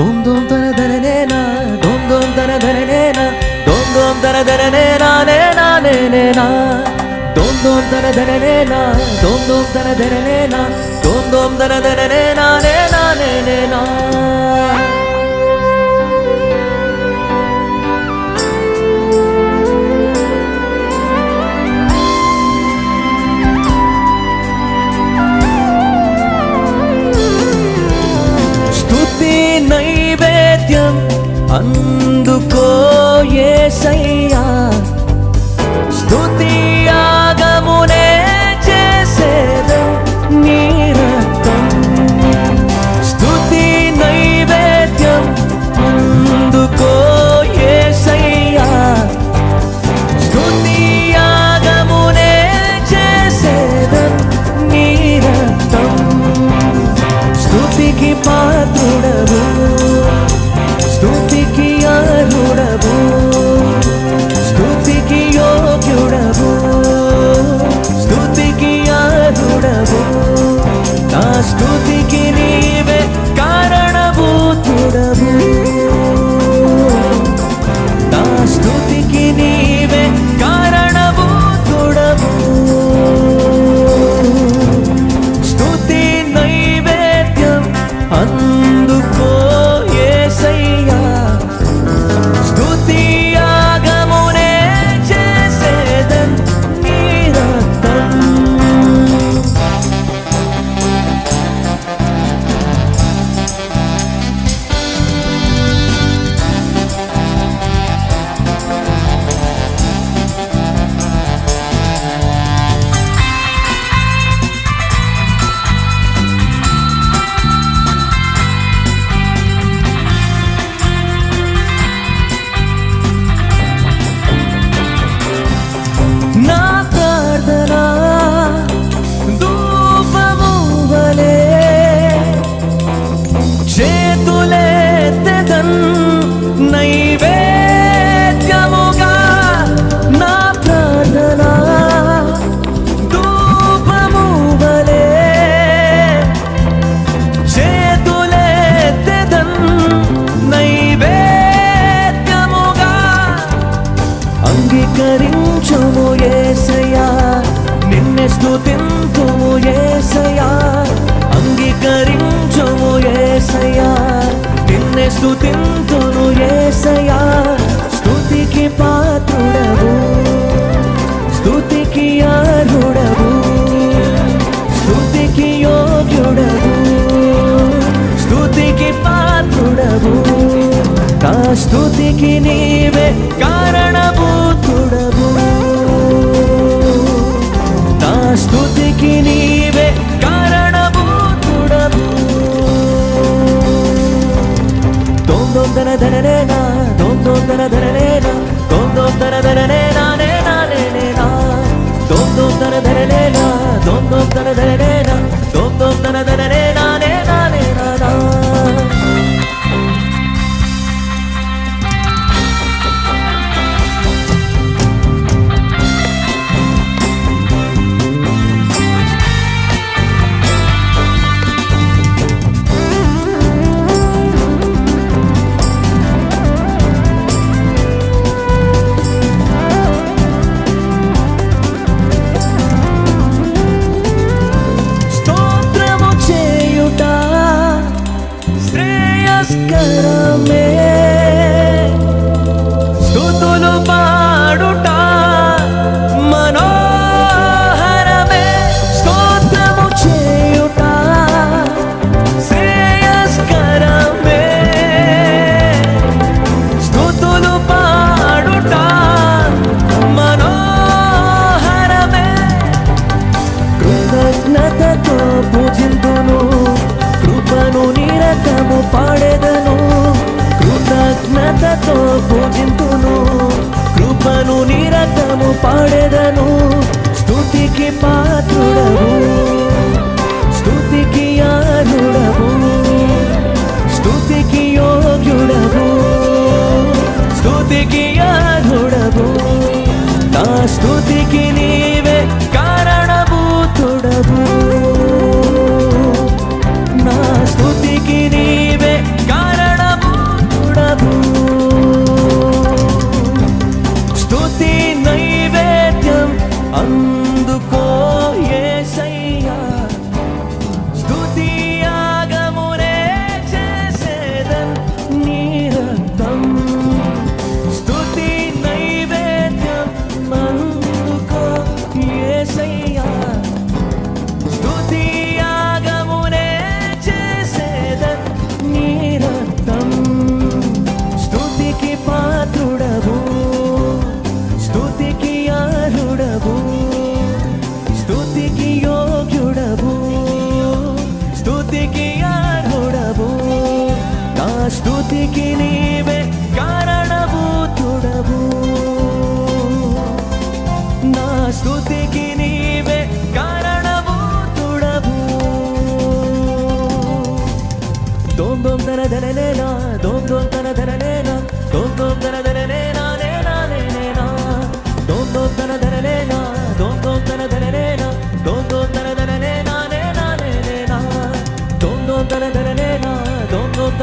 ധോം ധോം തന ധനനേന ധോം ധോം തന ധനനേന ധോം ധോം തന ധനനേന നേന നേന ധോം ധോം തന ധനനേന ധോം ധോം തന ധനനേന ധോം ധോം തന ധനനേന നേന നേന అందుకో ఏ సై స్థుతింతుము ఏసయా అంగీకరించుము ఏసయా నిన్నే స్థుతింతును ఏసయా స్థుతికి పాత్రుడవు స్థుతికి అర్హుడవు స్థుతికి యోగ్యుడవు స్థుతికి పాత్రుడవు. కా స్థుతికి నీవే కా ನೇನಾ ದೊಂದೋ ದರ ದರ ನೇನಾ ದೊಂದೋ ದರ ದರ ನೇನಾ ನೇನಾ ನೇನಾ ದೊಂದೋ ದರ ದರ ನೇನಾ ದೊಂದೋ ದರ ದರ ನೇನಾ ದೊಂದೋ ದರ ದರ ನೇನಾ పాడుతును కృపను నిరతము పాడెదను స్థుతికి పాత్రుడవు స్థుతికి ఆరుడవు தனனேனா தோம் தோம் தன தனனேனா தோம் தோம் தன தனனேனா நேனா நேனா தோம் தோம் தன தனனேனா தோம் தோம் தன தனனேனா தோம் தோம் தன தனனேனா நேனா நேனா தோம் தோம் தன தனனேனா தோம் தோம்